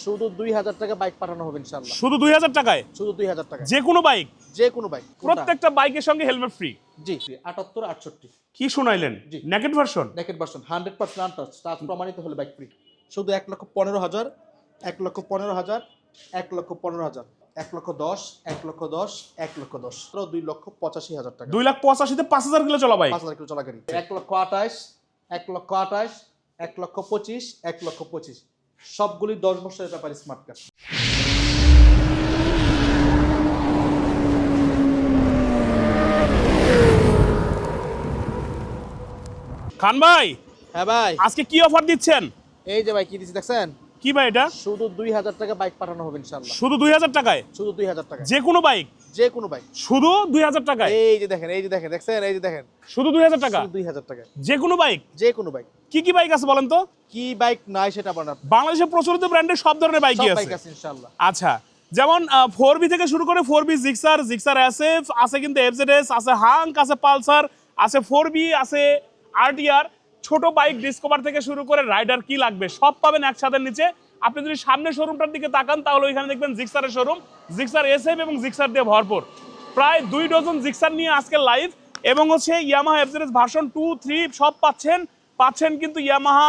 শুধু দুই হাজার টাকা বাইক পাঠানো হবে ইনশাল্লাহ শুধু দুই হাজার টাকায় শুধু দুই হাজার টাকা যে কোনো বাইক যে কোনো বাইক প্রত্যেকটা বাইকের সঙ্গে হেলমেট ফ্রি জি আটাত্তর আটষট্টি কি শুনাইলেন জি। Naked version naked version hundred percent untouch touch প্রমাণিত হলে বাইক ফ্রি শুধু এক লক্ষ পনেরো হাজার এক লক্ষ পনেরো হাজার এক লক্ষ পনেরো হাজার এক লক্ষ দশ এক লক্ষ দশ এক লক্ষ দশ দুই লক্ষ পঁচাশি হাজার টাকা দুই লাখ পঁচাশিতে পাঁচ হাজার কিলো চলা বাইক পাঁচ হাজার কিলো চলা গাড়ি এক লক্ষ আঠাশ এক লক্ষ আঠাশ এক লক্ষ পঁচিশ এক লক্ষ পঁচিশ সবগুলি দশ বছরের ব্যাপারে স্মার্ট কার্ড খান ভাই হ্যাঁ ভাই। আজকে কি অফার দিচ্ছেন? এই যে ভাই কি দিচ্ছি দেখছেন? কি ভাই এটা? শুধু দুই হাজার টাকা বাইক পাঠানো হবে ইনশাল্লাহ শুধু দুই হাজার টাকায়? শুধু দুই হাজার টাকা যে কোনো বাইক যে কোনো বাইক শুধু দুই হাজার টাকায়? এই যে দেখেন এই যে দেখেন দেখছেন? এই যে দেখেন। শুধু দুই হাজার টাকা? দুই হাজার টাকা যে কোনো বাইক যে কোনো বাইক কি কি বাইক আছে বলেন তো? কি বাইক নাই সেটা আপনার বাংলাদেশে প্রচলিত ব্র্যান্ডের সব ধরনের বাইকই আছে। বাইক আছে ইনশাল্লাহ আচ্ছা যেমন ফোর বি থেকে শুরু করে four B Gixxer Gixxer SF আছে কিন্তু এফজেডএস আছে হাঙ্ক আছে পালসার আছে ফোর বি আছে আরটিআর ছোট বাইক ডিসকভার থেকে শুরু করে রাইডার কি লাগবে সব পাবেন একসাথে নিচে। আপনি যদি সামনে শোরুমটার দিকে তাকান, তাহলে ওইখানে দেখবেন জিক্সারের শোরুম জিক্সার এস এসএফ এবং জিক্সার দিয়ে ভরপুর। প্রায় দুই ডজন জিক্সার নিয়ে আজকে লাইভ এবং হচ্ছে Yamaha FZS version two three সব পাচ্ছেন। পাচ্ছেন কিন্তু ইয়ামাহা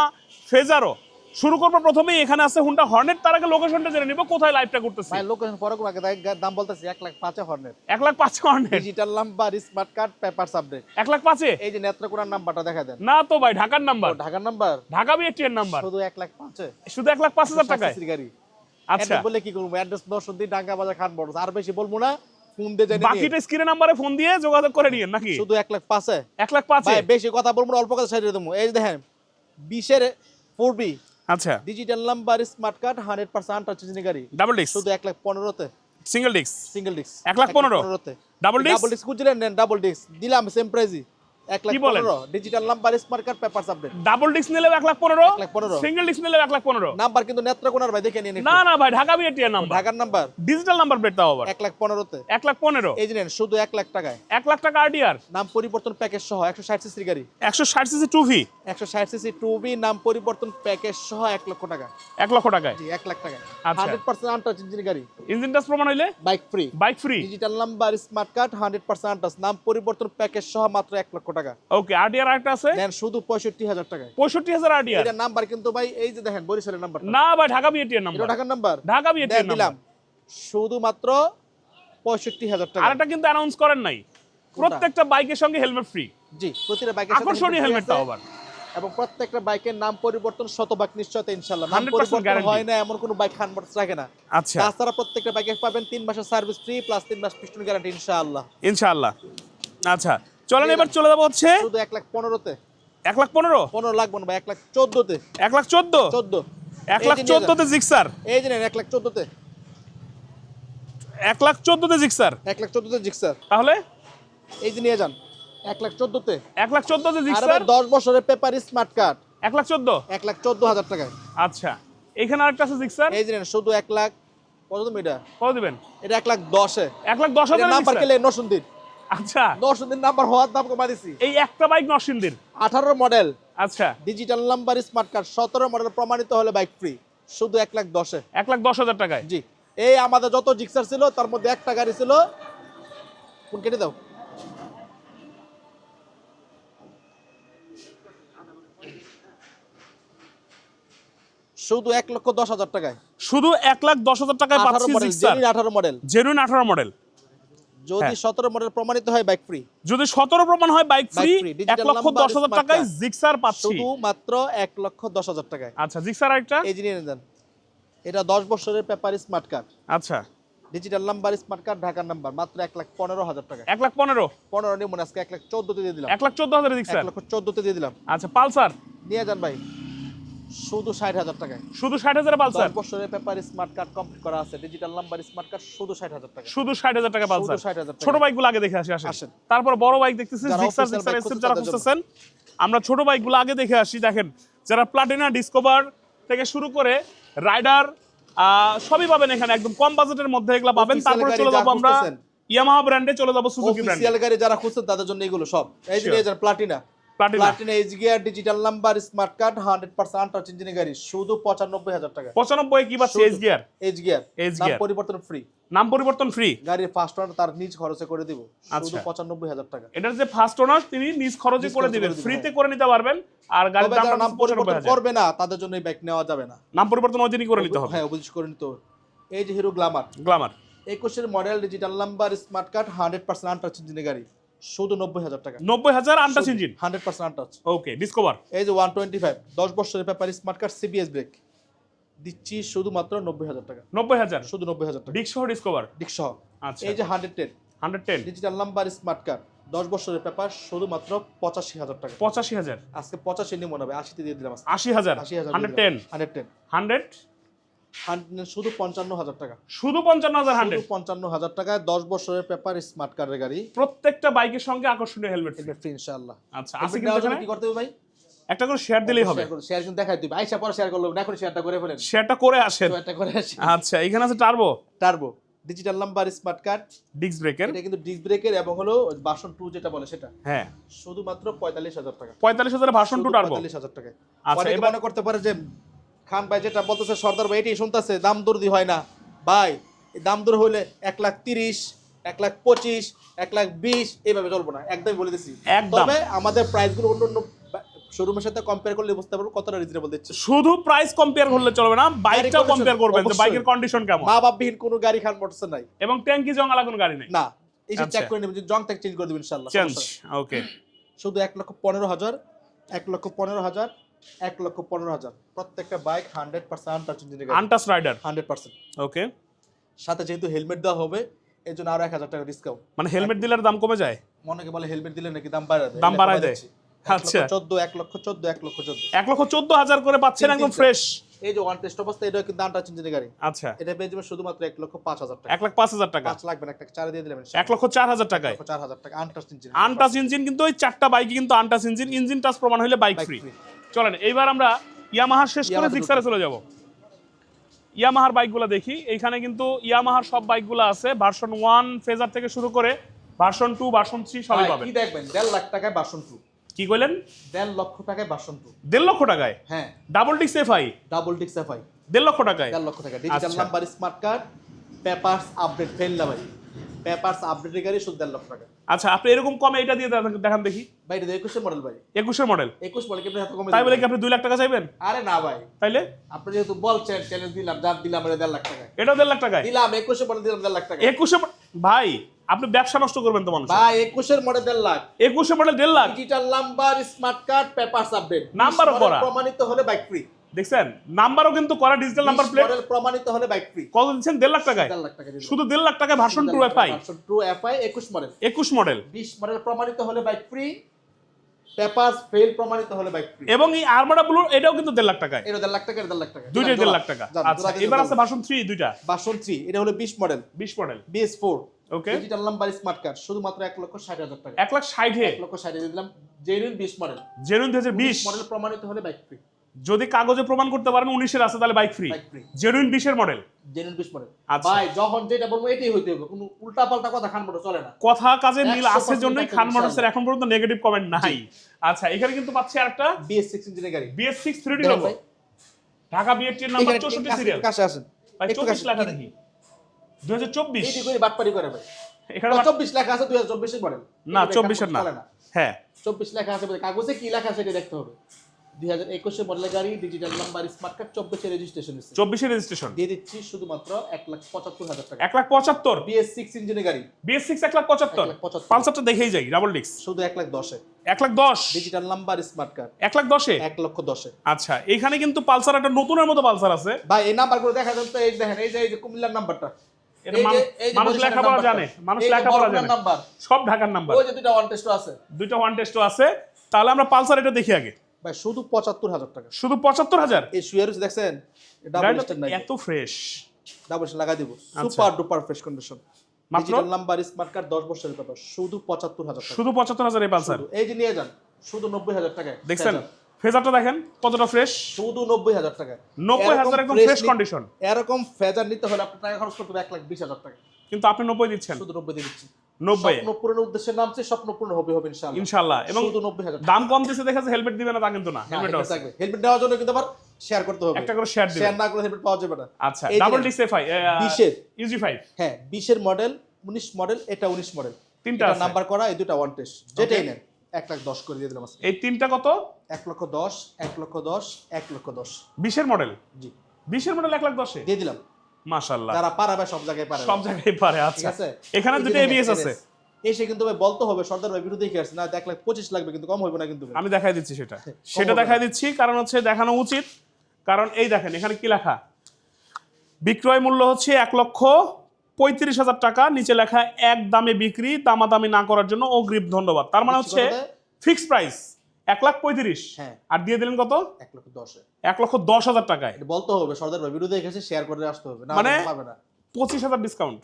ফেজারও শুরু করব প্রথমেই এখানে আছে হুন্ডা হর্নেট তার আগে লোকেশনটা জেনে নিব কোথায় লাইভটা করতেছি। ভাই লোকেশন পরে কোনো আগে দাম- বলতেছি এক লাখ পাঁচে হর্নের এক লাখ পাঁচ Hornet digital number smart card paper update এক লাখ পাঁচে? এই যে নেত্রকোনার নাম্বারটা দেখা দেন। না তো ভাই ঢাকার নাম্বার ঢাকার নাম্বার ঢাকা বিএটিএর নাম্বার শুধু এক লাখ পাঁচে? শুধু এক লাখ পাঁচ হাজার টাকায়? শাস্তির গাড়ি। আচ্ছা। অ্যাড্রেস বলে কি করব? অ্যাড্রেস দর্শন দিন ঢাকা বাজার খান বড়। আর বেশি বলব না ফোন দিয়ে জানি বাকিটা স্ক্রিনে নাম্বারে ফোন দিয়ে যোগাযোগ করে নিয়েন নাকি? শুধু এক লাখ পাঁচে? এক লাখ পাঁচে? ভাই বেশি কথা বলব না অল্প কথা সাইডে দেবো। এই দেখেন বিশের ফোর বি আচ্ছা। Digital number smart card hundred percent আন্টার গাড়ি। ডাবল ডিস্ক শুধু এক লাখ পনেরোতে। সিঙ্গেল ডিস্ক সিঙ্গেল ডিস্ক এক লাখ পনেরো? Double disc? ডাবল ডিস্ক খুঁজছিলেন নেন ডাবল ডিস্ক দিলাম সেম প্রাইজই এক লাখ পনেরো। Digital number smart card paper update double disc নিলেও এক লাখ পনেরো এক লাখ পনেরো। সিঙ্গেল ডিস্ক নিলেও এক লাখ পনেরো। নাম্বার কিন্তু নেত্রকোনার ভাই দেখে নিন না না ভাই ঢাকা বিএটিএর নাম্বার ঢাকার নাম্বার ডিজিটাল নাম্বার প্লেট তাও আবার। এক লাখ পনেরোতে। এক লাখ পনেরো। এই যে শুধু এক লাখ টাকায়। এক লাখ টাকা আরটিআর নাম পরিবর্তন প্যাকেজ সহ একশো ষাট সিসির গাড়ি। একশো ষাট সিসি টু ভি একশো ষাট সিসি টু নাম পরিবর্তন প্যাকেজ সহ এক লক্ষ টাকা। এক লক্ষ টাকায়। জি এক লাখ টাকায়। আচ্ছা। হান্ড্রেড পার্সেন্ট আন্টাচ ইঞ্জিন গাড়ি। ইঞ্জিন টাচ প্রমাণ হইলে? Bike free bike free digital number smart card hundred percent untouch নাম পরিবর্তন প্যাকেজ সহ মাত্র এক লক্ষ টাকা। ওকে আরটিআর আরেকটা আছে? নেন শুধু পঁয়ষট্টি হাজার টাকায়। পঁয়ষট্টি হাজার আরটিআর এটা নাম্বার কিন্তু ভাই এই যে দেখেন বরিশালের নাম্বার না ভাই ঢাকা বিএটিএর নাম্বার এটা ঢাকার নাম্বার ঢাকা বিএটিএর নাম্বার শুধুমাত্র পঁয়ষট্টি হাজার টাকা। আরেকটা কিন্তু অ্যানাউন্স করেন নাই। প্রত্যেকটা বাইকের সঙ্গে হেলমেট ফ্রি জি প্রতিটা বাইকের সাথে আকর্ষণীয় হেলমেটটা আবার। এবং প্রত্যেকটা বাইকের নাম পরিবর্তন শতভাগ নিশ্চয়তা ইনশাল্লাহ নাম পরিবর্তন হয় না এমন কোনো বাইক খান রাখে না। আচ্ছা। তাছাড়া প্রত্যেকটা বাইকে পাবেন তিন মাসের সার্ভিস ফ্রি প্লাস তিন মাস পিস্টন গ্যারান্টি ইনশাআল্লাহ। ইনশাআল্লাহ। আচ্ছা চলেন এবার চলে যাব হচ্ছে শুধু এক লাখ পনেরোতে এক লাখ পনেরো পনেরো লাগবে না ভাই এক লাখ চোদ্দতে এক লাখ চোদ্দ চোদ্দ এক লাখ চোদ্দতে জিক্সার এই যে এক লাখ চোদ্দতে এক লাখ চোদ্দতে জিক্সার এক লাখ চোদ্দতে জিক্সার তাহলে এই যে নিয়ে যান এক লাখ চোদ্দতে এক লাখ চোদ্দতে জিক্সার দশ বছরের পেপার স্মার্ট কার্ড এক লাখ চোদ্দ এক লাখ চোদ্দ হাজার টাকায় আচ্ছা এখানে আরেকটা আছে জিক্সার এই যে শুধু এক লাখ কত তুমি এটা কত দিবেন এটা এক লাখ দশে এক লাখ দশ হাজার নাম্বার কেলে নসুন্দির আচ্ছা। নসুন্দির নাম্বার হওয়ার দাম কমা দিছি। এই একটা বাইক নরসিংদীর? আঠারো মডেল আচ্ছা। ডিজিটাল নাম্বার স্মার্ট কার্ড সতেরো মডেল প্রমাণিত হলে বাইক ফ্রি শুধু এক লাখ দশে। এক লাখ দশ হাজার টাকায়? জি। এই আমাদের যত জিক্সার ছিল তার মধ্যে একটা গাড়ি ছিল। কোন কেটে দাও। শুধু এক লক্ষ দশ হাজার টাকায়। শুধু এক লাখ দশ হাজার টাকায় পাচ্ছি আঠারো মডেল জেনুইন আঠারো মডেল যদি হ্যাঁ। সতেরো মডেল প্রমাণিত হয় বাইক ফ্রি যদি সতেরো প্রমাণ হয় বাইক ফ্রি free, এক লক্ষ number, দশ হাজার smart টাকায় জিক্সার পাচ্ছি। শুধু মাত্র এক লক্ষ দশ হাজার টাকায়। আচ্ছা জিক্সার আরেকটা? এই নিয়ে নেন। এটা দশ বছরের পেপার স্মার্ট কার্ড আচ্ছা। ডিজিটাল নাম্বার স্মার্ট কার্ড ঢাকার নাম্বার মাত্র এক লাখ পনেরো হাজার টাকা এক লাখ পনেরো? পনেরো নিয়ে মনে আজকে এক লাখ চোদ্দতে দিয়ে দিলাম। এক লাখ চোদ্দ হাজার এক লক্ষ চোদ্দতে দিয়ে দিলাম। আচ্ছা পালসার? নিয়ে যান ভাই। শুধু ষাট হাজার টাকায়। শুধু ষাট হাজার পালসার? বছরের পেপার স্মার্ট কার্ড কমপ্লিট করা আছে ডিজিটাল নাম্বার স্মার্ট কার্ড শুধু ষাট হাজার টাকা শুধু ষাট হাজার টাকা পালসার? 60,000 টাকা। ছোট বাইকগুলো আগে দেখে আসি আসেন। তারপর বড় বাইক দেখতেছি যারা জিক্সার জিক্সার এসএফ যারা খুঁজতেছেন আমরা ছোট বাইকগুলো আগে দেখে আসি। দেখেন যারা প্লাটিনা ডিসকভার থেকে শুরু করে রাইডার সবই পাবেন এখানে। একদম কম বাজেটের মধ্যে এগুলো পাবেন। তারপরে চলে যাব আমরা। ইয়ামাহা ব্র্যান্ডে চলে যাব সুজুকি ব্র্যান্ডে গাড়ি যারা খুঁজছেন তাদের জন্য এগুলো সব। এই যে Platina Platina. Platina H gear digital number smart card hundred percent untouch ইঞ্জিনের গাড়ি। শুধু পঁচানব্বই হাজার টাকা। পঁচানব্বই কি পাচ্ছে শুধু। গিয়ার? H gear. H নাম পরিবর্তন ফ্রি নাম পরিবর্তন ফ্রি গাড়ির ফার্স্ট ওনার তার নিজ খরচে করে দিব। শুধু আচ্ছা। পঁচানব্বই হাজার টাকা। এটার যে ফার্স্ট ওনার তিনি নিজ খরচে করে দিবেন। ফ্রিতে। করে নিতে পারবেন। আর গাড়ির দাম যারা নাম পরিবর্তন করবে না তাদের জন্য এই বাইক নেওয়া যাবে না। নাম পরিবর্তন ওই দিনই করে নিতে হবে। হ্যাঁ করে নিতে হবে। এই যে হিরো গ্লামার গ্লামার একুশের model digital number smart card hundred percent untouch ইঞ্জিনের গাড়ি। শুধু নব্বই হাজার টাকা। নব্বই হাজার engine? Hundred percent untouch okay Discover এই যে ওয়ান টোয়েন্টি ফাইভ দশ বছরের ব্যাপার স্মার্ট কার্ড সিবিএস ব্রেক দিচ্ছি শুধুমাত্র নব্বই হাজার টাকা। নব্বই হাজার? শুধু নব্বই হাজার টাকা। ডিক সহ ডিসকভার আচ্ছা। এই যে hundred ten hundred ten digital number smart card দশ বছরের পেপার শুধুমাত্র পঁচাশি হাজার টাকা। পঁচাশি হাজার? আজকে পঁচাশি নিয়ে মনে হবে আশিতে দিয়ে দিলাম আশি হাজার? আশি হাজার hundred ten hundred ten hundred শুধু পঞ্চান্ন হাজার টাকা। শুধু পঞ্চান্ন হাজার হান্ড্রেড। পঞ্চান্ন হাজার টাকায় দশ বছরের পেপার স্মার্ট কার্ডের গাড়ি। প্রত্যেকটা বাইকের সঙ্গে আকর্ষণীয় হেলমেট ফ্রি ইনশাআল্লাহ। আচ্ছা এখানে? কি করতে হবে ভাই? একটা করে শেয়ার দিলেই হবে। শেয়ার কিন্তু দেখাই দিবে। আইসা পরে শেয়ার করল না করে শেয়ারটা করে ফেলেন। শেয়ারটা করে আসেন। শেয়ারটা করে আসি আচ্ছা এখানে আছে turbo turbo digital number smart card disc ব্রেকের এটা কিন্তু ডিস্ক ব্রেকের এবং হলো বাসন টু যেটা বলে সেটা। হ্যাঁ। শুধুমাত্র পঁয়তাল্লিশ হাজার টাকা। পঁয়তাল্লিশ হাজার ভার্সন টু টার্বো পঁয়তাল্লিশ হাজার টাকা। আচ্ছা, এবার- মনে করতে পারে যে খান ভাই যেটা বলতেছে সর্দার ভাই এটাই শুনতেছে দাম দর্দি হয় না। ভাই এই দাম দর হইলে এক লাখ তিরিশ এক লাখ পঁচিশ এক লাখ বিশ এইভাবে চলবো না একদমই বলে দিচ্ছি। তবে আমাদের প্রাইসগুলো অন্য অন্য শোরুমের সাথে কম্পেয়ার করলে বুঝতে পারব কতটা রিজনেবল দিচ্ছে। শুধু প্রাইস কম্পেয়ার করলে চলবে না বাইকটাও কম্পেয়ার করবেন যে। বাইকের কন্ডিশন কেমন। মা বাপবিহীন কোনো গাড়ি খান মোটরসাইকেল নাই। এবং ট্যাঙ্কি জঙ্গালা কোনো গাড়ি নেই। না এই যে আচ্ছা। চেক করে নেবেন যে জং ট্যাগ চেঞ্জ করে দেবেন ইনশাআল্লাহ চেঞ্জ ওকে শুধু এক লক্ষ পনেরো হাজার এক লক্ষ পনেরো হাজার এক লক্ষ পনেরো হাজার। প্রত্যেকটা বাইক হান্ড্রেড পার্সেন্ট টাচ ইঞ্জিনের untouch rider hundred percent okay সাথে যেহেতু হেলমেট দেওয়া হবে এর জন্য আরও এক হাজার টাকা ডিসকাউন্ট মানে হেলমেট দিলে দাম কমে যায়? অনেকে বলে হেলমেট দিলে নাকি দাম বাড়ায় দাম বাড়ায় দেয়। আচ্ছা। আচ্ছা। চোদ্দ এক লক্ষ চোদ্দ এক লক্ষ চোদ্দ। এক লক্ষ চোদ্দ হাজার করে পাচ্ছেন একদম ফ্রেশ এই যে ওয়ান টেস্ট অবস্থা এটা কিন্তু দামটা ইঞ্জিনের গাড়ি। আচ্ছা। এটা পেয়ে যাবে শুধুমাত্র এক লক্ষ পাঁচ হাজার টাকা। এক লাখ পাঁচ হাজার টাকা। পাঁচ লাগবে একটা চারে দিয়ে দিলাম এক লক্ষ চার হাজার টাকায়। চার হাজার টাকা আনটাস্ট ইঞ্জিন আনটাস ইঞ্জিন কিন্তু ওই চারটা বাইকে কিন্তু আনটাস ইঞ্জিন ইঞ্জিন টাচ প্রমাণ হলে বাইক ফ্রি। চলেন এইবার আমরা ইয়ামাহার শেষ করে জিক্সারে চলে যাব। ইয়ামাহার বাইকগুলো দেখি। এখানে কিন্তু ইয়ামাহার সব বাইকগুলো আছে। ভার্সন ওয়ান ফেজার থেকে শুরু করে ভার্সন টু ভার্সন থ্রি সবই পাবেন। কি দেখবেন? দেড় লাখ টাকায় বাসন টু। কি কইলেন? দেড় লক্ষ টাকায় বাসন টু। দেড় লক্ষ টাকায়? হ্যাঁ। ডাবল ডিক্স এফআই ডাবল ডিক্স এফআই দেড় লক্ষ টাকায়? দেড় লক্ষ টাকা digital. Number smart card papers update fail না ভাই। পেপারস আপডেটের গাড়ি শুধু দেড় লক্ষ টাকা আচ্ছা আপনি এরকম কমে এটা দিয়ে দেখান- দেখি। ভাই এটা একুশে মডেল ভাই। একুশের মডেল একুশ মডেল কেমন এত কমে তাই বলে কি আপনি দুই লাখ টাকা চাইবেন? আরে না ভাই। তাইলে? আপনি যেহেতু বলছেন চ্যালেঞ্জ দিলাম দিলাম এটা দেড় লাখ টাকা এটাও দেড় লাখ টাকায়? দিলাম একুশে মডেল দিলাম দেড় লাখ টাকা একুশে ভাই আপনি ব্যবসা নষ্ট করবেন তো মানুষ ভাই একুশের মডেল দেড় লাখ। একুশে মডেল দেড় lakh. Digital number smart card papers update নাম্বারও করা। প্রমাণিত হলে বাইক ফ্রি দেখছেন? নাম্বারও কিন্তু করা ডিজিটাল নাম্বার প্লেট প্রমাণিত হলে বাইক ফ্রি কত দিচ্ছেন দেড় লাখ টাকায়? শুধু দেড় লাখ টাকায় version two FI two FI একুশ মডেল একুশ মডেল বিশ মডেল প্রমাণিত হলে বাইক ফ্রি পেপারস ফেল প্রমাণিত হলে বাইক ফ্রি এবং এই আর্মাডা ব্লু এটাও কিন্তু দেড় লাখ টাকায়। এটা দেড় লাখ টাকা দেড় লাখ টাকা দুইটাই দেড়। লাখ টাকা। আচ্ছা এবার আছে ভার্সন থ্রি দুইটা। ভার্সন থ্রি এটা হলো বিশ মডেল বিশ model BS four. Okay digital number smart card শুধুমাত্র এক লক্ষ ষাট হাজার টাকা এক লাখ ষাটে এক লক্ষ ষাট দিলাম। জেনুইন বিশ মডেল জেনুইন দুই হাজার বিশ। মডেল প্রমাণিত হলে বাইক ফ্রি যদি কাগজে প্রমাণ করতে পারেন উনিশের আছে তাহলে বাইক ফ্রি জেনুইন বিশের মডেল জেনুইন বিশ মডেল আচ্ছা। ভাই যখন যেটা বলব এটাই হইতে হবে। কোনো উল্টা পাল্টা কথা খান মোটর চলে না। কথা কাজে মিল আছে জন্যই খান মোটরসের এখন পর্যন্ত নেগেটিভ কমেন্ট নাই। আচ্ছা এখানে কিন্তু পাচ্ছি আরেকটা বিএস সিক্স ইঞ্জিনের গাড়ি। BS six three D logo. Dhaka number চৌষট্টি সিরিয়াল কাছে আসেন। ভাই চব্বিশ লেখা দেখি। দুই হাজার চব্বিশ। করে বাটপারি করে ভাই। এখানে চব্বিশ লেখা আছে দুই হাজার চব্বিশের মডেল না চব্বিশের না। হ্যাঁ। চব্বিশ লেখা আছে কাগজে কি লেখা সেটা দেখতে হবে। দুই হাজার একুশে মডেলের গাড়ি ডিজিটাল নাম্বার স্মার্ট কার্ড চব্বিশে রেজিস্ট্রেশন হচ্ছে চব্বিশের রেজিস্ট্রেশন দিয়ে দিচ্ছি শুধুমাত্র এক লাখ পঁচাত্তর হাজার টাকা। এক লাখ পঁচাত্তর? বিএস সিক্স ইঞ্জিনের গাড়ি। বিএস সিক্স এক লাখ পঁচাত্তর? লাখ। পালসারটা দেখেই যাই ডাবল ডিক্স শুধু এক লাখ দশে। এক লাখ দশ? ডিজিটাল নাম্বার স্মার্ট কার্ড এক লাখ দশে? এক লক্ষ দশে। আচ্ছা এখানে কিন্তু পালসার একটা নতুনের মতো পালসার আছে। ভাই এই নাম্বার করে দেখা তো এই দেখেন এই যে এই যে কুমিল্লার নাম্বারটা মানুষ- বরিশালের লেখাপড়া জানে মানুষ এই যে লেখাপড়া জানে। সব ঢাকার নাম্বার ওই যে দুইটা ওয়ান টেস্ট আছে। দুইটা ওয়ান টেস্টও আছে। তাহলে আমরা পালসার এটা দেখি আগে। ভাই শুধু পঁচাত্তর হাজার টাকা। শুধু পঁচাত্তর হাজার? এই দেখছেন গাড়িটা স্টার নাই এত ফ্রেশ ডাবল স্টার লাগাই দিব। সুপার ডুপার ফ্রেশ কন্ডিশন মাত্র? নাম্বার স্মার্ট কার্ড দশ বছরের কথা শুধু পঁচাত্তর হাজার শুধু পঁচাত্তর হাজার এই পালসার? এই যে নিয়ে যান শুধু নব্বই হাজার টাকায় দেখছেন? ফেজার। ফেজারটা দেখেন কতটা ফ্রেশ শুধু নব্বই হাজার টাকা নব্বই হাজার একদম ফ্রেশ কন্ডিশন এরকম ফেজার নিতে হলে আপনার টাকা খরচ করতে হবে এক লাখ বিশ হাজার টাকা। কিন্তু আপনি নব্বই দিচ্ছেন। শুধু নব্বই দিয়ে দিচ্ছি। নব্বই পূরণের উদ্দেশ্যে নামছে স্বপ্ন পূরণ হবে হবে ইনশাআল্লাহ। ইনশাল্লাহ এবং শুধু নব্বই হাজার দাম কম দেখা যাচ্ছে হেলমেট দিবে না তা কিন্তু না। হেলমেট থাকবে। হেলমেট নেওয়ার জন্য কিন্তু আবার শেয়ার করতে হবে। একটা করে শেয়ার দিবে। শেয়ার না করলে হেলমেট পাওয়া যাবে না। আচ্ছা এই ডাবল দেখেন, ডিস্ক এফআই ইউজি ফাইভ হ্যাঁ বিশের মডেল উনিশ মডেল এটা উনিশ মডেল তিনটা নাম্বার করা এই দুটা ওয়ান টেস্ট যেটাই নেন এক লাখ দশ করে দিয়ে দিলাম এই তিনটা কত? এক লক্ষ দশ এক লক্ষ দশ এক লক্ষ দশ। বিশের মডেল জি। বিশের মডেল এক লাখ দশে? দিয়ে দিলাম। মাশাল্লাহ যারা পারাবে সব জায়গায় পারে সব জায়গায় পারে আচ্ছা। এখানে দুটো এবিএস আছে। এসে কিন্তু ভাই বলতে হবে সর্দার ভাই বিরুদ্ধে না এক লাখ পঁচিশ লাগবে কিন্তু কম হবে না কিন্তু আমি দেখাই দিচ্ছি সেটা। সেটা দেখাই দিচ্ছি কারণ হচ্ছে দেখানো উচিত। কারণ এই দেখেন এখানে কি লেখা? বিক্রয় মূল্য হচ্ছে এক লক্ষ পঁয়ত্রিশ হাজার টাকা নিচে লেখা এক দামে বিক্রি দামাদামি না করার জন্য অগ্রিম ধন্যবাদ। তার মানে হচ্ছে নিশ্চিত কথায় ফিক্স প্রাইস এক লাখ পঁয়ত্রিশ। হ্যাঁ। আর দিয়ে দিলেন কত? এক লক্ষ দশে। এক লক্ষ দশ হাজার টাকায়। বলতে হবে সর্দার ভাই বিরুদ্ধে আসছে শেয়ার করে আসতে হবে না মানে? পঁচিশ হাজার ডিসকাউন্ট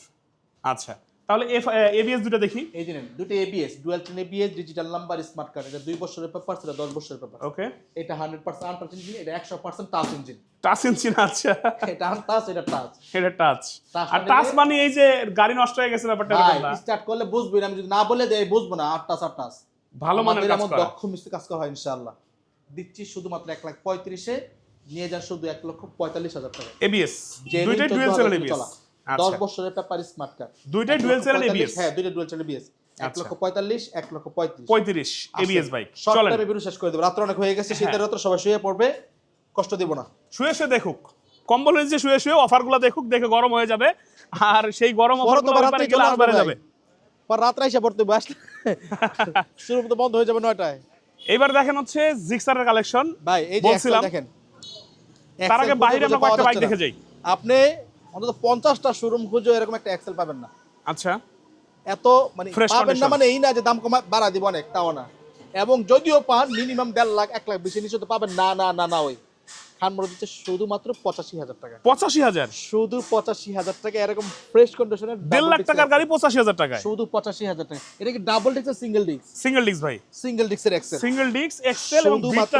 আচ্ছা তাহলে এফ এবিএস দুটো দেখি। এই যে দুটো ABS dual ten ABS digital number smart card এটা দুই বছরের পেপার এটা দশ বছরের পেপার ওকে এটা হান্ড্রেড পার্সেন্ট আনটাচ ইঞ্জিন এটা একশো percent touch engine touch engine আচ্ছা। এটা আনটাচ এটা টাচ এটা টাচ আর মানে টাচ মানে এই যে গাড়ি নষ্ট হয়ে গেছে ব্যাপারটা স্টার্ট করলে বুঝবি না আমি যদি না বলে দেয় বুঝব না আট টাচ আট টাচ ভালো মানের কাজ করা। দক্ষ মিস্ত্রি কাজ করা হয় ইনশাআল্লাহ। দিচ্ছি শুধুমাত্র এক লাখ পঁয়ত্রিশে নিয়ে যান শুধু এক লক্ষ পঁয়তাল্লিশ হাজার টাকা। এবিএস দুইটাই ডুয়েল সেল এবিএস দশ বছরের পেপার স্মার্ট কার্ড দুইটাই ডুয়েল সেল এবিএস হ্যাঁ দুইটা ডুয়েল সেল এবিএস এক। লক্ষ পঁয়তাল্লিশ এক লক্ষ পঁয়ত্রিশ। পঁয়ত্রিশ এবিএস বাইক টাইমে ভিডিও শেষ করে দেবো। রাত্র অনেক হয়ে গেছে শীতের রাত্রে সবাই শুয়ে পড়বে কষ্ট দিব না। শুয়ে শুয়ে দেখুক। কম্বল নিচে শুয়ে শুয়ে অফারগুলো দেখুক দেখে গরম হয়ে যাবে। আর সেই গরম তো অফারগুলো যাবে। পর রাত্রে এসে পড়তে আসলে শুরু তো বন্ধ হয়ে যাবে নয়টায়। এইবার দেখেন হচ্ছে জিক্সারের কালেকশন ভাই এই যে বলছিলাম। দেখেন। তার আগে বাইরে আমরা কয়েকটা বাইক দেখে যাই। আপনি অন্তত পঞ্চাশটা শোরুম খুঁজে এরকম একটা এক্সেল পাবেন না। আচ্ছা। এত মানে পাবেন না মানে এই না যে দাম কমা বাড়া দিব অনেক তাও না। এবং যদিও পান মিনিমাম দেড় লাখ এক লাখ বেশি নিচে তো পাবেন। না না না না ওই। খান দিচ্ছে শুধুমাত্র পঁচাশি হাজার টাকা। পঁচাশি হাজার? শুধু পঁচাশি হাজার টাকা এরকম ফ্রেশ কন্ডিশনের দেড় লাখ টাকার গাড়ি পঁচাশি হাজার টাকা শুধু পঁচাশি হাজার টাকা। এটা কি ডাবল ডিক্স সিঙ্গেল ডিস্ক সিঙ্গেল ডিস্ক ভাই। সিঙ্গেল ডিস্কের এক্সেল সিঙ্গেল ডিস্ক এক্সেল শুধুমাত্র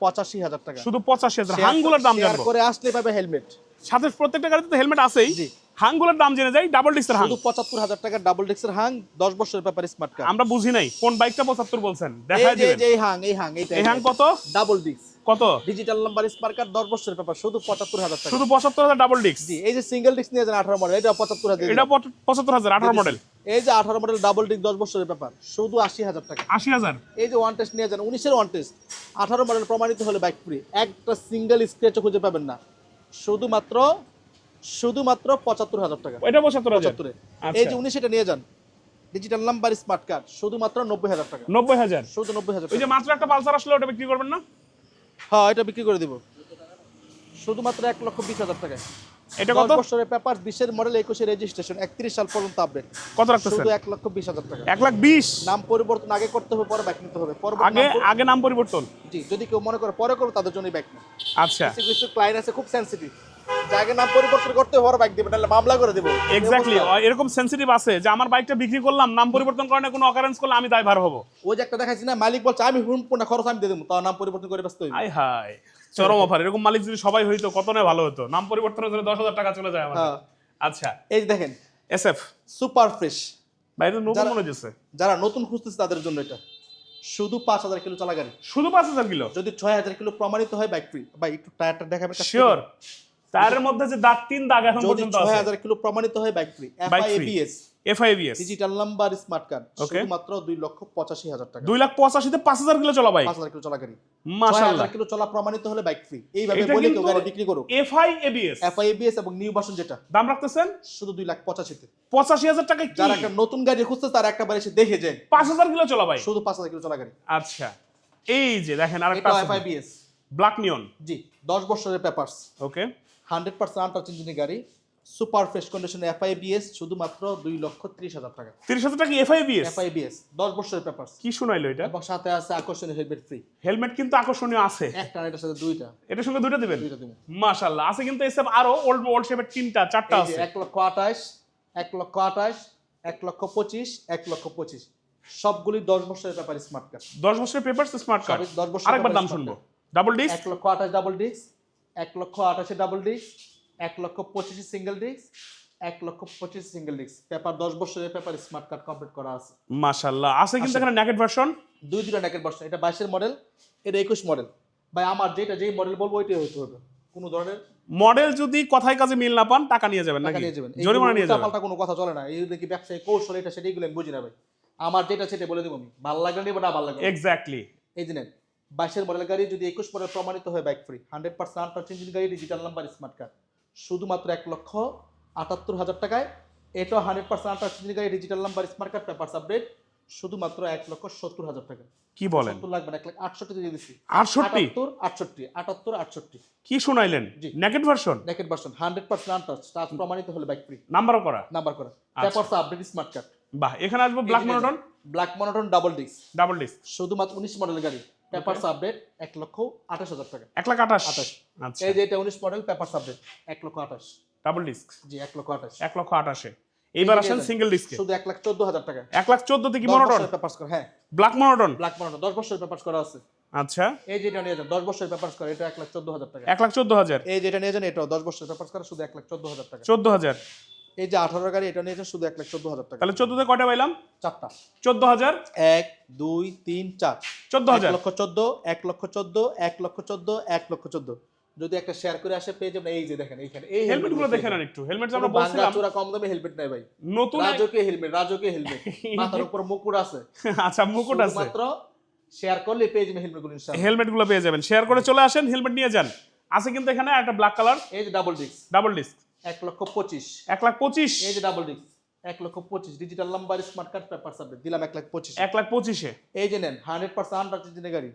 পঁচাশি হাজার টাকা। শুধু পঁচাশি হাজার। হাঙ্গুলার দাম জানব। করে আসলে পাবে হেলমেট সাথে প্রত্যেকটা গাড়িতে তো হেলমেট আছেই। জি। হাঙ্গুলার দাম জেনে যাই ডাবল ডিস্কের হাং শুধু পঁচাত্তর হাজার টাকা ডাবল ডিক্সের হাং দশ বছরের ব্যাপারে স্মার্ট কার্ড আমরা বুঝি নাই কোন বাইকটা পঁচাত্তর বলছেন? এই দেখাই যে এই দিবেন। যে এই হাং এই হাং এইটা এই হাং কত? ডাবল ডিক্স কত? ডিজিটাল নাম্বার স্মার্ট কার্ড দশ বছরের ব্যাপার শুধু পঁচাত্তর হাজার টাকা। শুধু পঁচাত্তর হাজার ডাবল ডিস্ক জি এই যে সিঙ্গেল ডিক্স নিয়ে যান আঠারো মডেল এটা পঁচাত্তর হাজার এটা পঁচ- পঁচাত্তর হাজার আঠারো মডেল এই যে আঠারো মডেল ডাবল ডিক্স দশ বছরের ব্যাপার শুধু আশি হাজার টাকা। আশি হাজার। এই যে ওয়ান টেস্ট নিয়ে যান উনিশের ওয়ান টেস্ট আঠারো মডেল প্রমাণিত হলে বাইক ফ্রি একটা সিঙ্গেল স্ক্র্যাচও খুঁজে পাবেন না। শুধুমাত্র শুধুমাত্র পঁচাত্তর হাজার টাকা। এটা পঁচাত্তর হাজার। আচ্ছা। এই যে উনিশ এটা নিয়ে যান ডিজিটাল নাম্বার স্মার্ট কার্ড শুধুমাত্র নব্বই হাজার টাকা। নব্বই হাজার। শুধু নব্বই হাজার ওই যে মাত্র একটা পালসার আসলে ওটা বিক্রি করবেন না? হ্যাঁ এটা বিক্রি করে দিব। শুধুমাত্র এক লক্ষ বিশ হাজার টাকায়। এটা কত? বছরের পেপার বিশের মডেল একুশে রেজিস্ট্রেশন একত্রিশ সাল পর্যন্ত আপডেট কত রাখতেছেন? শুধু এক লক্ষ বিশ হাজার টাকা। এক লাখ বিশ? নাম পরিবর্তন আগে করতে হবে পরে ব্যাক নিতে হবে। আগে নাম আগে নাম পরিবর্তন? জি যদি কেউ মনে করে পরে করো তাদের জন্যই ব্যাক আচ্ছা। কিছু কিছু ক্লায়েন্ট আছে খুব সেন্সিটিভ আগে নাম পরিবর্তন করতে হবে ব্যাক দিবে নাহলে মামলা করে দেবো। এক্স্যাক্টলি এরকম সেন্সিটিভ আছে যে আমার বাইকটা বিক্রি করলাম নাম পরিবর্তন করার কোনো অকারেন্স করলে আমি দায়ভার হব। ওই যে একটা দেখাচ্ছি না মালিক বলছে আমি হুন খরচ আমি দিয়ে দেবো। তার নাম পরিবর্তন করে ব্যস্ত হইবে। হাই চরম অফার। এরকম মালিক যদি সবাই হইতো কত না ভালো হতো। নাম পরিবর্তনের জন্য দশ হাজার টাকা চলে যায় আমাদের। হ্যাঁ। আচ্ছা। এই যে দেখেন এসএফ সুপার ফ্রেশ ভাই নতুন যারা- মনে হচ্ছে। যারা নতুন খুঁজতেছে তাদের জন্য এটা। শুধু পাঁচ হাজার কিলো চালা গাড়ি শুধু পাঁচ হাজার কিলো? যদি ছয় হাজার কিলো প্রমাণিত হয় বাইক ফ্রি ভাই একটু টায়ারটা দেখাবে শিওর টায়ারের মধ্যে যে দাগ তিন দাগ এখন পর্যন্ত আছে। হাজার কিলো প্রমাণিত হয় bike free FI ABS FI ABS digital number smart card শুধুমাত্র দুই লক্ষ পঁচাশি হাজার টাকা। দুই লাখ পঁচাশিতে পাঁচ হাজার কিলো চলা বাইক পাঁচ হাজার কিলো চলা গাড়ি। মাশাআল্লাহ। কিলো চলা প্রমাণিত হলে বাইক ফ্রি এইভাবে বলে কেউ গাড়ি বিক্রি করুক। এফআই এবিএস এফআইএবিএস এবং নিউ ভার্সন যেটা। দাম রাখতেছেন? শুধু দুই লাখ পঁচাশিতে। পঁচাশি হাজার টাকা কি? যারা একটা নতুন গাড়ি খুঁজছে তারা একটা বাড়ি এসে দেখে যায়। পাঁচ হাজার কিলো চলা বাইক শুধু পাঁচ হাজার কিলো চলা গাড়ি। আচ্ছা। এই যে দেখেন আরেকটা এফআইবিএস ব্ল্যাক নিয়ন জি দশ বছরের papers okay hundred percent untouch ইঞ্জিনের গাড়ি। সুপার ফ্রেশ কন্ডিশনে এফআইবিএস শুধুমাত্র দুই লক্ষ ত্রিশ হাজার টাকা। তিরিশ হাজার টাকা এফআইবিএস এফআইবিএস দশ বছরের পেপারস। কি শোনাইলো এটা? এবং সাথে আছে আকর্ষণীয় হেলমেট ফ্রি হেলমেট কিন্তু আকর্ষণীয় আছে। একটা এটার সাথে দুইটা। এটার সঙ্গে দুটো দিবেন? দুইটা দেবো মাশাআল্লাহ আছে কিন্তু এসব আরও ওল্ড ওল্ড শেপের তিনটা চারটা আছে। এক লক্ষ আঠাশ এক লক্ষ আঠাশ এক লক্ষ পঁচিশ এক লক্ষ পঁচিশ। সবগুলি দশ বছরের পেপার স্মার্ট কার্ড দশ বছরের পেপার স্মার্ট কার্ড দশ বছরের আরেকবার দাম শুনব। ডাবল ডিস্ক এক লক্ষ আঠাশ ডাবল ডিস্ক এক লক্ষ আঠাশে ডাবল ডিস্ক এক লক্ষ পঁচিশে সিঙ্গেল ডিস্ক এক লক্ষ পঁচিশ সিঙ্গেল ডিস্ক পেপার দশ বছরের পেপার স্মার্ট কার্ড কমপ্লিট করা আছে। মাশাল্লাহ আছে কিন্তু। এখানে নেকেট ভার্সন দুই দুটো নেকের বর্ষা এটা বাইশের মডেল এটা একুশ মডেল ভাই আমার যেটা যেই মডেল বলব ওইটাই হতে হবে। কোনো ধরনের মডেল যদি কথায় কাজে মিল না পান টাকা নিয়ে যাবেন টাকা নাকি? নিয়ে যাবেন। জরিমানা নিয়ে যাবেন। পাল্টা কোনো কথা চলে না। এই দেখি ব্যবসায়ী কৌশল এটা সেটা এগুলো আমি বুঝি না ভাই। আমার যেটা সেটা বলে দেবো আমি। ভালো লাগলে নিবো না ভালো লাগবে। এক্স্যাক্টলি এই দিনের বাইশের মডেল গাড়ি যদি একুশ মডেল প্রমাণিত হয় bike free hundred percent untouch engine গাড়ি ডিজিটাল নাম্বার স্মার্ট কার্ড শুধুমাত্র এক লক্ষ আটাত্তর হাজার টাকায় এটাও হান্ড্রেড পার্সেন্ট আনটাচ ইঞ্জিন গাড়ি digital number smart card paper update শুধুমাত্র এক লক্ষ সত্তর হাজার টাকা। কি বলেন? লাগবে না এক লাখ আটষট্টি দিয়ে দিচ্ছি আটষট্টি? আটষট্টি আটাত্তর আটষট্টি। কি শুনাইলেন। Naked version naked version hundred percent untouch touch প্রমাণিত হলে বাইক ফ্রি নাম্বারও করা? নাম্বার করা। পেপার আপডেট স্মার্ট কার্ড বাহ এখানে আসব black monotone black monotone double disc double disc শুধুমাত্র উনিশ মডেল গাড়ি। পেপার আপডেট এক লক্ষ আঠাশ হাজার টাকা। এক লাখ আঠাশ? আঠাশ। আচ্ছা। এই যে এটা উনিশ মডেল পেপার আপডেট এক লক্ষ আঠাশ। ডাবল ডিস্ক জি এক লক্ষ আঠাশ। এক লক্ষ আঠাশে। এইবার আসেন সিঙ্গেল ডিস্কে শুধু এক লাখ চোদ্দ হাজার টাকা। এক লাখ চোদ্দতে কি মনোটন পেপার্স করা হ্যাঁ। ব্ল্যাক মনোটন ব্ল্যাক মনোটন দশ বছরের পেপার্স করা আছে। আচ্ছা। এই যেটা নিয়ে যান দশ বছরের পেপার্স করা এটা এক লাখ চোদ্দ হাজার টাকা। এক লাখ চোদ্দ হাজার? এই যেটা নিয়ে যান এটাও দশ বছরের পেপার্স করা শুধু এক লাখ চোদ্দ হাজার টাকা। চোদ্দ হাজার। এই যে আঠারো গাড়ি এটা নিয়ে শুধু এক লাখ চোদ্দ হাজার টাকা। তাহলে চোদ্দতে কয়টা পাইলাম? চারটা। চোদ্দ হাজার? এক দুই তিন চার। চোদ্দ হাজার? লক্ষ চোদ্দ এক লক্ষ চোদ্দ এক লক্ষ চোদ্দ এক লক্ষ চোদ্দ। যদি একটা শেয়ার করে আসে পেয়ে যাবেন এই যে দেখেন এইখানে। এই হেলমেটগুলো দেখে নেন একটু হেলমেট আমরা বলছিলাম। চূড়া কম দামে হেলমেট নাই ভাই। নতুন রাজকীয় হেলমেট রাজকীয় হেলমেট মাথার উপর মুকুট আছে। আচ্ছা মুকুট আছে। মাত্র শেয়ার করলে পেয়ে যাবেন হেলমেটগুলো ইনশাআল্লাহ। হেলমেটগুলো পেয়ে যাবেন। শেয়ার করে চলে আসেন হেলমেট নিয়ে যান। আছে কিন্তু এখানে একটা ব্ল্যাক কালার এই যে ডাবল ডিস্ক ডাবল ডিস্ক এক লক্ষ পঁচিশ। এক লাখ পঁচিশ। এই যে ডাবল ডিস্ক এক লক্ষ পঁচিশ। Digital number smart card paper submit দিলাম এক লাখ পঁচিশ। এক লাখ পঁচিশে। এই যে নেন হান্ড্রেড পার্সেন্ট আনটাচ গাড়ি।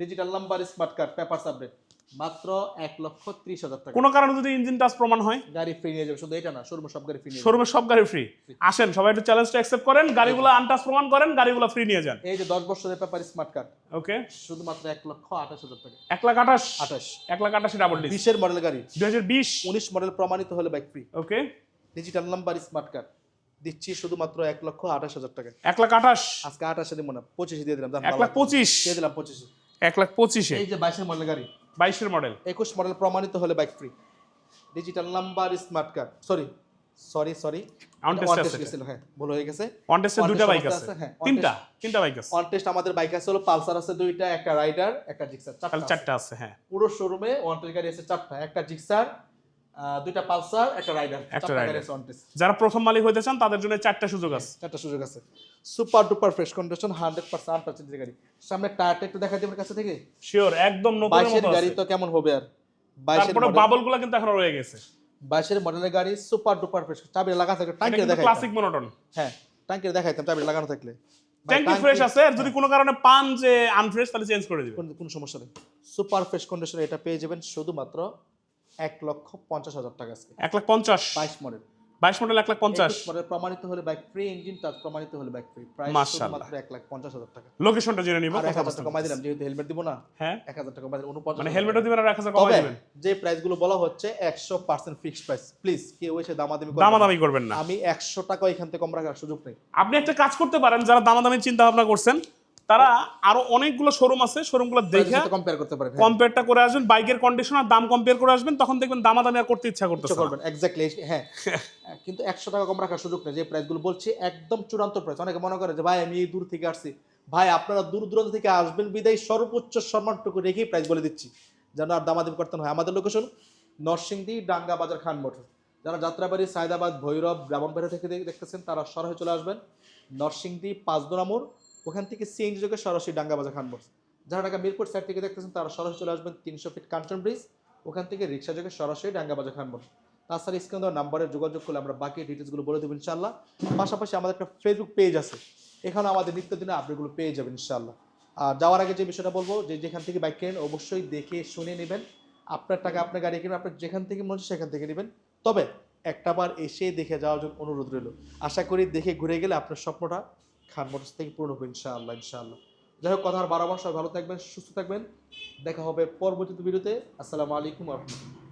Digital number smart card paper submit মাত্র এক লক্ষ ত্রিশ হাজার টাকা। কোনো কারণে যদি ইঞ্জিন টাচ প্রমাণ হয়? গাড়ি ফ্রি নিয়ে যাবে শুধু এটা না শোরুম সব গাড়ি ফ্রি শোরুমে সব গাড়ি ফ্রি আসেন সবাই একটু চ্যালেঞ্জটা অ্যাকসেপ্ট করেন গাড়িগুলো আনটাচ প্রমাণ করেন গাড়িগুলো ফ্রি নিয়ে যান। এই যে দশ বছরের পেপার স্মার্ট কার্ড ওকে শুধুমাত্র এক লক্ষ আঠাশ হাজার টাকা। এক লাখ আঠাশ। আঠাশ। এক লাখ আঠাশে ডাবল ডিস্ক বিশের মডেল গাড়ি। দুই হাজার বিশ। উনিশ মডেল প্রমাণিত হলে bike free okay digital number smart card দিচ্ছি শুধুমাত্র এক লক্ষ আঠাশ হাজার টাকা। এক লাখ আঠাশ। আজকে আঠাশে দিব না পঁচিশে দিয়ে দিলাম এক লাখ পঁচিশ। দিয়ে দিলাম পঁচিশে। এক লাখ পঁচিশে। এই যে বাইশের মডেল গাড়ি। বাইশের মডেল একুশ মডেল প্রমাণিত হলে bike free digital number smart card sorry sorry sorry হ্যাঁ ভুল হয়ে গেছে। অন টেস্টে বাইক আছে। হ্যাঁ, তিনটা তিনটা বাইক আছে। অন টেস্ট আমাদের বাইক আছে হলো পালসার আছে দুইটা একটা রাইডার একটা জিক্সার চারটা আছে। চারটা আছে হ্যাঁ। পুরো শোরুমে টেস্ট গাড়ি আছে চারটা একটা জিক্সার দুইটা পালসার একটা রাইডার। একটা টেস্ট যারা প্রথম মালিক চান তাদের জন্য চারটা সুযোগ আছে। চারটা সুযোগ আছে। সুপার ডুপার ফ্রেশ কন্ডিশন গাড়ি সামনে টায়ারটা একটু দেখা দিবেন কাছে থেকে। শিওর একদম মতো গাড়ি তো কেমন হবে আর? তারপরে কিন্তু এখনও রয়ে গেছে। বাইশের মডেলের গাড়ি সুপার ডুপার ফ্রেশ চাবি লাগা থাকে কিন্তু ক্লাসিক মনোটন হ্যাঁ দেখাইতাম চাবি লাগানো থাকলে। ট্যাঙ্কি ফ্রেশ আছে আর যদি কোনো কারণে পান যে আনফ্রেশ তাহলে চেঞ্জ করে দিবেন। কোনো সমস্যা নেই। সুপার ফ্রেশ কন্ডিশনে এটা পেয়ে যাবেন শুধুমাত্র এক লক্ষ পঞ্চাশ হাজার টাকা আজকে। এক লাখ পঞ্চাশ? বাইশ মডেল। বাইশ মডেল এক লাখ পঞ্চাশ? মডেল প্রমাণিত হলে বাইক ফ্রি ইঞ্জিন টাচ প্রমাণিত হলে বাইক ফ্রি প্রাইস। শুধুমাত্র এক লাখ পঞ্চাশ হাজার টাকা। লোকেশনটা জেনে নিব এক হাজার টাকা কমাই দিলাম যেহেতু হেলমেট দিব না হ্যাঁ। এক হাজার টাকা কমাই দিলাম উনপঞ্চাশ মানে হেলমেটও দিবেন আর এক হাজার কমাই দিবেন? যে প্রাইসগুলো বলা হচ্ছে একশো পার্সেন্ট ফিক্সড প্রাইস প্লিজ কেউ এসে দামাদামি। দামাদামি করবেন না। আমি একশো টাকা এখান থেকে কম রাখার সুযোগ নেই। আপনি একটা কাজ করতে পারেন যারা দামাদামি চিন্তা ভাবনা করছেন তারা আরও অনেকগুলো শোরুম আছে শোরুমগুলো দেখে কম্পেয়ার করতে পারেন। কম্পেয়ারটা করে আসবেন বাইকের কন্ডিশন আর দাম কম্পেয়ার করে আসবেন তখন দেখবেন দামাদামি আর করতে ইচ্ছা না। করবেন এক্স্যাক্টলি হ্যাঁ। কিন্তু একশো টাকা কম রাখার সুযোগ নেই যে প্রাইসগুলো বলছি একদম চূড়ান্ত প্রাইস অনেকে মনে করে যে ভাই আমি এই দূর থেকে আসছি। ভাই আপনারা দূর দূরান্ত থেকে আসবেন বিদায় সর্বোচ্চ সম্মানটুকু রেখেই প্রাইস বলে দিচ্ছি। যেন আর দামাদামি করতে না হয়। আমাদের লোকেশন নরসিংদী ডাঙ্গা বাজার খান মোটর যারা যাত্রাবাড়ি সায়দাবাদ ভৈরব ব্রাহ্মণবাড়ি থেকে দেখ- দেখতেছেন তারা সরাসরি চলে আসবেন। নরসিংদী পাঁচদোনা মোড়। ওখান থেকে সিএনজি যোগে সরাসরি ডাঙ্গা বাজার খান যারা ঢাকা মিরপুর সাইড থেকে দেখতেছেন, তারা সরাসরি চলে আসবেন তিনশো ফিট কাঞ্চন ব্রিজ ওখান থেকে রিক্সা যোগে সরাসরি ডাঙ্গা বাজার খান মোটর তাছাড়া স্ক্রিন দেওয়ার নাম্বারে যোগাযোগ করলে আমরা বাকি ডিটেলসগুলো বলে দেবো ইনশাল্লাহ পাশাপাশি আমাদের একটা ফেসবুক পেজ আছে। এখানে আমাদের নিত্যদিনের আপডেটগুলো পেয়ে যাবেন ইনশাল্লাহ আর যাওয়ার আগে যে বিষয়টা বলব, যে যেখান থেকে বাইক কেনেন, অবশ্যই দেখে শুনে নেবেন। আপনার টাকা, আপনার গাড়ি কিনবেন আপনার যেখান থেকে মনে হচ্ছে সেখান থেকে নেবেন। তবে একটাবার এসে দেখে যাওয়ার জন্য অনুরোধ রইল। আশা করি দেখে ঘুরে গেলে আপনার স্বপ্নটা খান মোটরস থেকে পূর্ণ হবে ইনশাআল্লাহ ইনশাআল্লাহ। যাই হোক, কথা আর বারবার সবাই ভালো থাকবেন, সুস্থ থাকবেন। দেখা হবে পরবর্তীতে ভিডিওতে। আসসালামু আলাইকুম রহমতুল্লাহ।